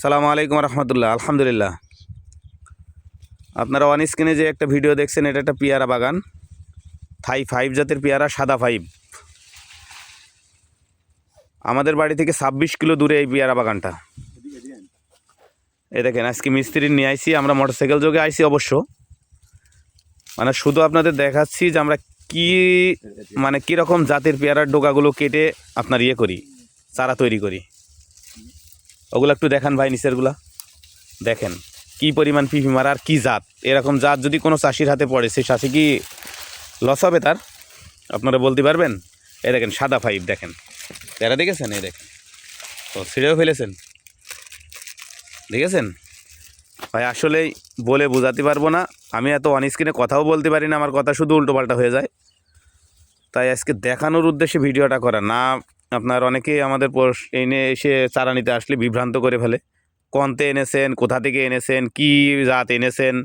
সালামু আলাইকুম রহমতুল্লাহ, আলহামদুলিল্লাহ। আপনারা ওয়ান স্ক্রিনে যে একটা ভিডিও দেখছেন, এটা একটা পেয়ারা বাগান। থাই ফাইভ জাতের পেয়ারা, সাদা ফাইভ আমাদের বাড়ি থেকে ছাব্বিশ কিলো দূরে এই পেয়ারা বাগানটা। এই দেখেন, আজকে মিস্ত্রি নিয়ে আইসি আমরা মোটরসাইকেল যোগে আইসি অবশ্য। মানে শুধু আপনাদের দেখাচ্ছি যে আমরা কি মানে কীরকম জাতের পেয়ারার ডোকাগুলো কেটে আপনার ইয়ে করি, চারা তৈরি করি। ওগুলো একটু দেখান ভাই নিচেরগুলা। দেখেন, কি পরিমাণ পিপি মারা আর কী জাত। এরকম জাত যদি কোনো চাষির হাতে পড়ে, সেই চাষি কি লস হবে তার? আপনারা বলতে পারবেন? এ দেখেন, সাদা ফাইভ দেখেন। এরা দেখেছেন? এই দেখেন। ও, ছিঁড়েও ফেলেছেন। দেখেছেন? ভাই আসলেই বলে বোঝাতে পারব না। আমি এত অন স্ক্রিনে কথাও বলতে পারি না, আমার কথা শুধু উল্টোপাল্টা হয়ে যায়। তাই আজকে দেখানোর উদ্দেশ্যে ভিডিওটা করা, না আপনার অনেকেই আমাদের এনে এসে চারা নিতে আসলে বিভ্রান্ত করে ফেলে। কন্তে এনেছেন, কোথা থেকে এনেছেন, কি জাত এনেছেন?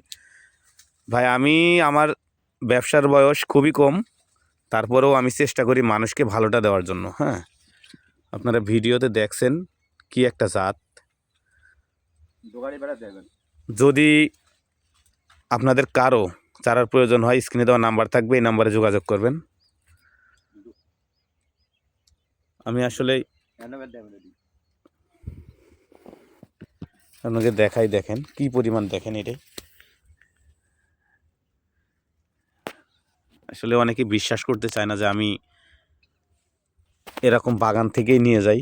ভাই, আমি, আমার ব্যবসার বয়স খুবই কম, তারপরেও আমি চেষ্টা করি মানুষকে ভালোটা দেওয়ার জন্য হ্যাঁ? আপনারা ভিডিওতে দেখছেন কি একটা জাত। যদি আপনাদের কারও চারার প্রয়োজন হয়, স্ক্রিনে দেওয়া নাম্বার থাকবে, এই নাম্বারে যোগাযোগ করবেন। আমি আসলে। আপনাকে দেখাই, দেখেন, কি পরিমাণ দেখেন এটাই আসলে অনেকে বিশ্বাস করতে চায় না যে আমি এরকম বাগান থেকেই নিয়ে যাই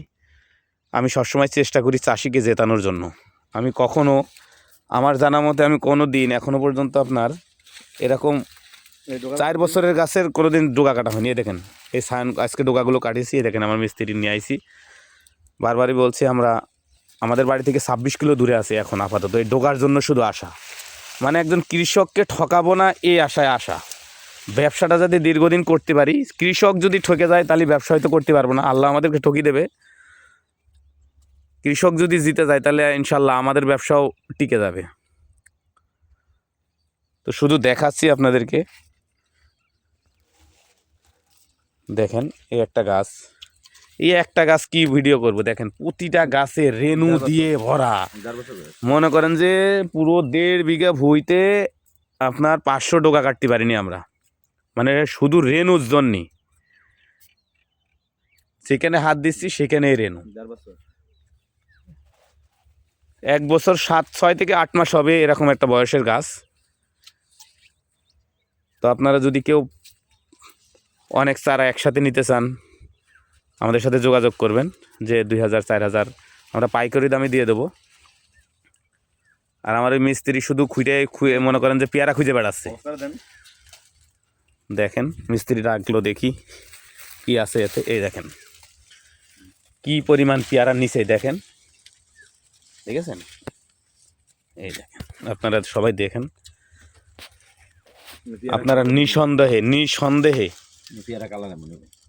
আমি সবসময় চেষ্টা করি চাষিকে জেতানোর জন্য আমি কখনো, আমার জানা মতে আমি কোনো দিন এখনও পর্যন্ত আপনার এরকম চার বছরের গাছের কোনো দিন ডোকা কাটা হয়নি দেখেন। এই সায়ন আজকে ডোকাগুলো কাটিয়েছি দেখেন আমার মিস্ত্রি নিয়ে আইছি। বারবারই বলছি আমরা আমাদের বাড়ি থেকে ছাব্বিশ কিলো দূরে আছি এখন আপাতত এই ডোকার জন্য শুধু আশা। মানে একজন কৃষককে ঠকাবো না এই আশায় আশা। ব্যবসাটা যদি দীর্ঘদিন করতে পারি কৃষক যদি ঠকে যায় তাহলে ব্যবসা হয়তো করতে পারব না আল্লাহ আমাদেরকে ঠকিয়ে দেবে। কৃষক যদি জিতে যায় তাহলে ইনশাল্লাহ আমাদের ব্যবসাও টিকে যাবে। তো শুধু দেখাচ্ছি আপনাদেরকে। দেখেন এই একটা গাছ। এই একটা গাছ কি ভিডিও করব? দেখেন প্রতিটা গাছে রেনু দিয়ে ভরা। মনে করেন যে পুরো দেড় বিঘা ভুইতে আপনার পাঁচশো ডোকা কাটতে পারিনি আমরা। মানে শুধু রেনুর জন্যই। সেখানে হাত দিচ্ছি সেখানেই রেনু এক বছর সাত ছয় থেকে আট মাস হবে এরকম একটা বয়সের গাছ। তো আপনারা যদি কেউ অনেক চারা একসাথে নিতে চান আমাদের সাথে যোগাযোগ করবেন যে দুই হাজার চার হাজার আমরা পাইকারি দামে দিয়ে দেবো। আর আমার ওই মিস্ত্রি শুধু খুঁড়ে খুঁয়ে মনে করেন যে পেয়ারা খুঁজে বেড়াচ্ছে। দেখেন মিস্ত্রি রাখল দেখি কি আছে এতে এই দেখেন। কি পরিমাণ পেয়ারা নিচে দেখেন। দেখেছেন? এই দেখেন আপনারা সবাই দেখেন। আপনারা নিঃসন্দেহে নিঃসন্দেহে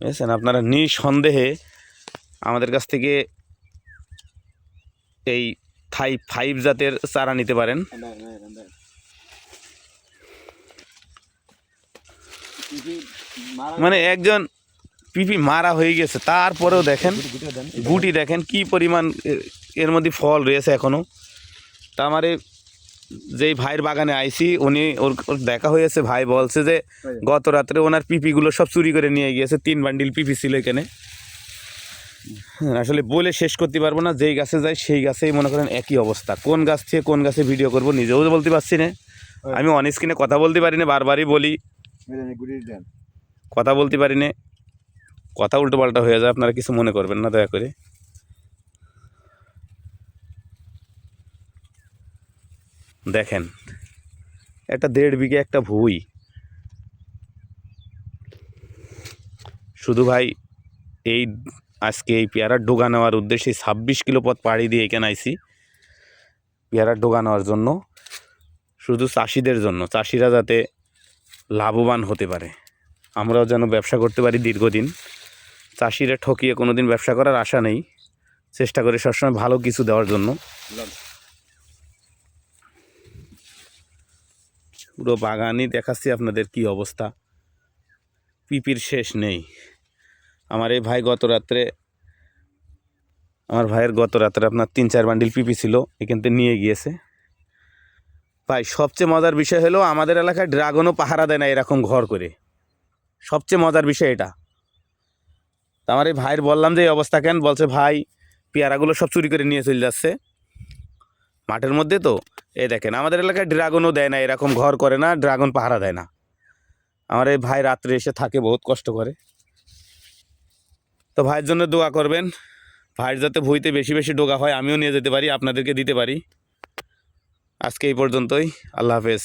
বুঝেছেন আপনারা নিঃসন্দেহে আমাদের কাছ থেকে এই থাই ফাইভ জাতের চারা নিতে পারেন। মানে একজন পিপি মারা হয়ে গেছে তারপরেও দেখেন গুটি দেখেন কি পরিমাণ এর মধ্যে ফল রয়েছে এখনও তা আমার যেই ভাইয়ের বাগানে আইছি উনি ওর ওর দেখা হয়েছে ভাই বলছে যে গত রাত্রে ওনার পিপিগুলো সব চুরি করে নিয়ে গিয়েছে তিন বান্ডিল পিপি ছিল এখানে। হ্যাঁ, আসলে বলে শেষ করতে পারব না যেই গাছে যাই সেই গাছেই মনে করেন একই অবস্থা। কোন গাছ থেকে কোন গাছে ভিডিও করব নিজেও বলতে পারছি না। আমি অন স্ক্রিনে কথা বলতে পারি না বারবারই বলি। কথা বলতে পারি না। কথা উল্টো পাল্টা হয়ে যায় আপনারা কিছু মনে করবেন না দয়া করে। দেখেন একটা দেড় বিঘে একটা ভুই। শুধু ভাই, এই আজকে এই পেয়ারার ডোগা নেওয়ার উদ্দেশ্যে ছাব্বিশ কিলো পথ পাড়ি দিয়ে এখানে আইসি পেয়ারার ডোগা নেওয়ার জন্য, শুধু চাষিদের জন্য, চাষিরা যাতে লাভবান হতে পারে। আমরাও যেন ব্যবসা করতে পারি দীর্ঘদিন। চাষিরা ঠকিয়ে কোনো দিন ব্যবসা করার আশা নেই। চেষ্টা করি সবসময় ভালো কিছু দেওয়ার জন্য। পুরো বাগানই দেখাচ্ছি আপনাদের কি অবস্থা। পিপির শেষ নেই। আমার এই ভাই গত রাত্রে, আমার ভাইয়ের গত রাত্রে আপনার তিন চার বান্ডিল পিপি ছিল, এখান থেকে নিয়ে গিয়েছে। ভাই, সবচেয়ে মজার বিষয় হলো, আমাদের এলাকায় ড্রাগনও পাহারা দেয় না এরকম ঘর করে। সবচেয়ে মজার বিষয় এটা। আমার এই ভাইয়ের বললাম যে, এই অবস্থা কেন? বলছে, ভাই, পেয়ারাগুলো সব চুরি করে নিয়ে চলে যাচ্ছে। মাঠের মধ্যে তো? এই দেখেন, আমাদের এলাকায় ড্রাগনও দেয় না, এরকম ঘর করে না, ড্রাগন পাহারা দেয় না। আমার এই ভাই রাত্রে এসে থাকে, বহুত কষ্ট করে। তো ভাইয়ের জন্য দোয়া করবেন। ভাইয়ের যাতে ভুইতে বেশি বেশি ডোকা হয়, আমিও নিয়ে যেতে পারি, আপনাদেরকে দিতে পারি। আজকে এই পর্যন্তই, আল্লাহ হাফেজ।